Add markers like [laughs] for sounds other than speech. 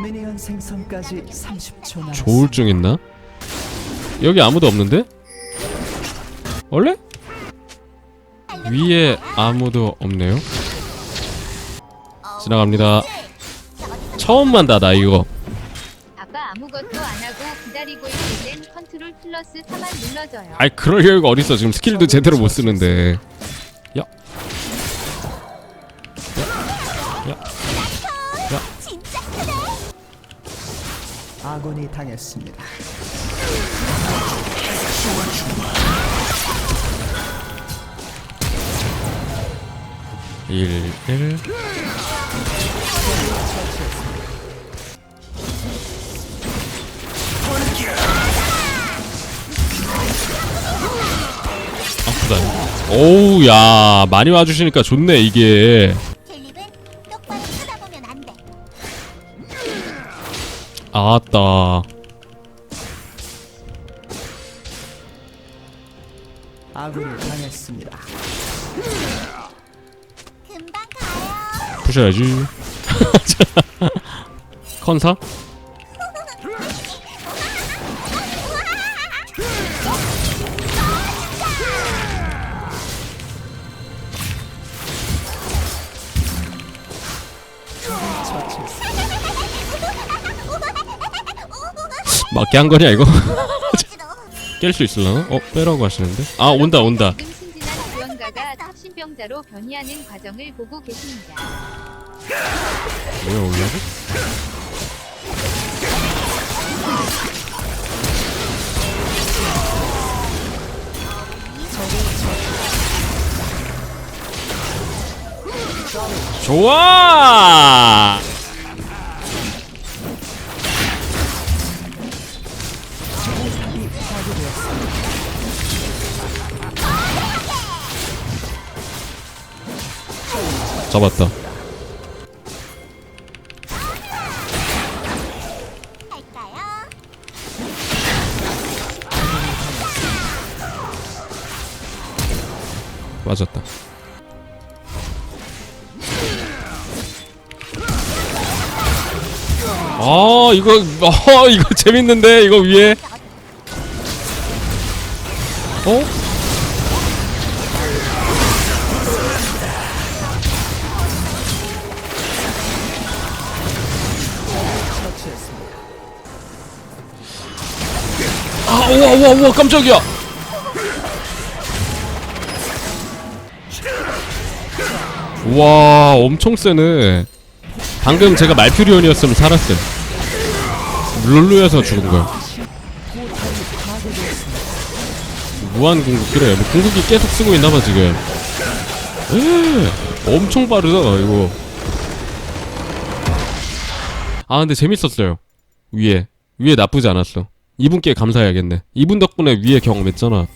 미니언 생성까지 30초 남았습니다. 조울증 있나? 여기 아무도 없는데? 원래? 위에 아무도 없네요. 지나갑니다. 처음 만다 나 이거. 아빠 아무것도 안 하고 기다리고 있을 땐 컨트롤 플러스 4만 눌러줘요. 아이 그럴 여유가 어딨어 지금 스킬도 제대로 못 쓰는데. 야. 아군이 당했습니다. 일, 일. 아프다. 오우 야 많이 와주시니까 좋네 이게. 아따. 아군이 당했습니다. 금방 가요. 부셔야지. [laughs] 컨사? [laughs] 처치했습니다. 맞게 한 거냐 이거? [laughs] 깰 수 있을라나? 어 빼라고 하시는데? 아 온다 온다. 지금 신진한 지원가가 탑신병자로 변이하는 과정을 보고 계십니다. 왜 올라고? 좋아! 잡았다. 맞았다. 아 이거 어 이거 [laughs] 재밌는데 이거 위에 어? 처치했습니다. 아 우와 우와 우와 깜짝이야. 와 엄청 세네. 방금 제가 말퓨리온이었으면 살았음 룰루여서 죽은 거야 무한 궁극기래. 뭐 궁극기 계속 쓰고 있나봐 지금. 에이, 엄청 빠르다 이거 아 근데 재밌었어요. 위에. 위에 나쁘지 않았어. 이분께 감사해야겠네. 이분 덕분에 위에 경험했잖아